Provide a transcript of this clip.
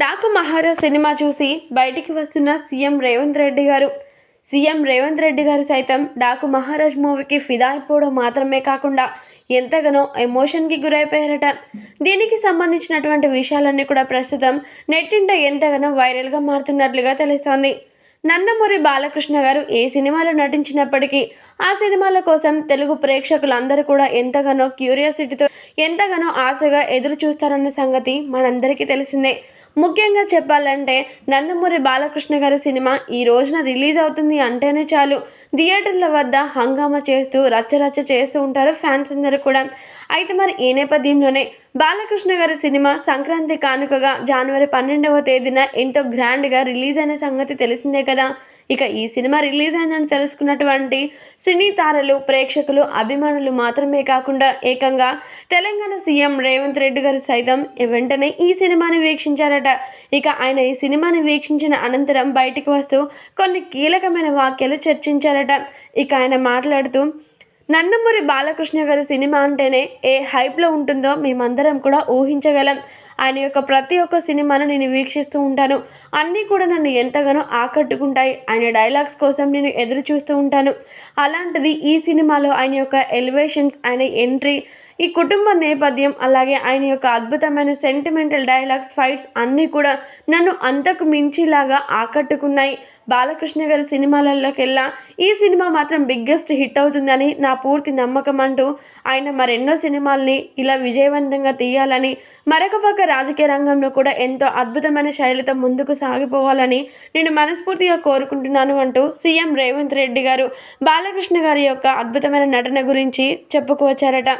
Daaku Maharaj cinema చూసి బయటికి వస్తున్న సీఎం రేవంత్ రెడ్డి గారు. సీఎం రేవంత్ రెడ్డి గారు సైతం డాకు మహారాజ్ మూవీకి ఫిదా అయిపోవడం మాత్రమే కాకుండా ఎంతగానో ఎమోషన్కి గురైపోయారట. దీనికి సంబంధించినటువంటి విషయాలన్నీ కూడా ప్రస్తుతం నెట్టింట ఎంతగానో వైరల్గా మారుతున్నట్లుగా తెలుస్తోంది. నందమూరి బాలకృష్ణ గారు ఏ సినిమాలో నటించినప్పటికీ ఆ సినిమాల కోసం తెలుగు ప్రేక్షకులందరూ కూడా ఎంతగానో క్యూరియాసిటీతో ఎంతగానో ఆశగా ఎదురు చూస్తారన్న సంగతి మనందరికీ తెలిసిందే. ముఖ్యంగా చెప్పాలంటే నందమూరి బాలకృష్ణ గారి సినిమా ఈ రోజున రిలీజ్ అవుతుంది అంటేనే చాలు. థియేటర్ల వద్ద హంగామా చేస్తూ రచ్చరచ్చ చేస్తూ ఉంటారు ఫ్యాన్స్ అందరూ కూడా. అయితే మరి ఈ నేపథ్యంలోనే బాలకృష్ణ గారి సినిమా సంక్రాంతి కానుకగా జనవరి పన్నెండవ తేదీన ఎంతో గ్రాండ్గా రిలీజ్ అయిన సంగతి తెలిసిందే కదా. ఇక ఈ సినిమా రిలీజ్ అయిందని తెలుసుకున్నటువంటి సినీ తారలు ప్రేక్షకులు అభిమానులు మాత్రమే కాకుండా ఏకంగా తెలంగాణ సీఎం రేవంత్ రెడ్డి గారు సైతం వెంటనే ఈ సినిమాని వీక్షించారట. ఇక ఆయన ఈ సినిమాని వీక్షించిన అనంతరం బయటికి వస్తూ కొన్ని కీలకమైన వాక్యాలు చర్చించారట. ఇక ఆయన మాట్లాడుతూ నందమూరి బాలకృష్ణ గారి సినిమా అంటేనే ఏ హైప్లో ఉంటుందో మేమందరం కూడా ఊహించగలం. ఆయన యొక్క ప్రతి ఒక్క సినిమాను నేను వీక్షిస్తూ ఉంటాను. అన్నీ కూడా నన్ను ఎంతగానో ఆకట్టుకుంటాయి. ఆయన డైలాగ్స్ కోసం నేను ఎదురు చూస్తూ ఉంటాను. అలాంటిది ఈ సినిమాలో ఆయన యొక్క ఎలివేషన్స్ ఆయన ఎంట్రీ ఈ కుటుంబ నేపథ్యం అలాగే ఆయన యొక్క అద్భుతమైన సెంటిమెంటల్ డైలాగ్స్ ఫైట్స్ అన్నీ కూడా నన్ను అంతకు మించిలాగా ఆకట్టుకున్నాయి. బాలకృష్ణ గారి సినిమాలలోకెల్లా ఈ సినిమా మాత్రం బిగ్గెస్ట్ హిట్ అవుతుందని నా పూర్తి నమ్మకం అంటూ ఆయన మరెన్నో సినిమాల్ని ఇలా విజయవంతంగా తీయాలని మరొక పక్క రాజకీయ రంగంలో కూడా ఎంతో అద్భుతమైన శైలితో ముందుకు సాగిపోవాలని నేను మనస్ఫూర్తిగా కోరుకుంటున్నాను అంటూ సీఎం రేవంత్ రెడ్డి గారు బాలకృష్ణ గారి యొక్క అద్భుతమైన నటన గురించి చెప్పుకువచ్చారట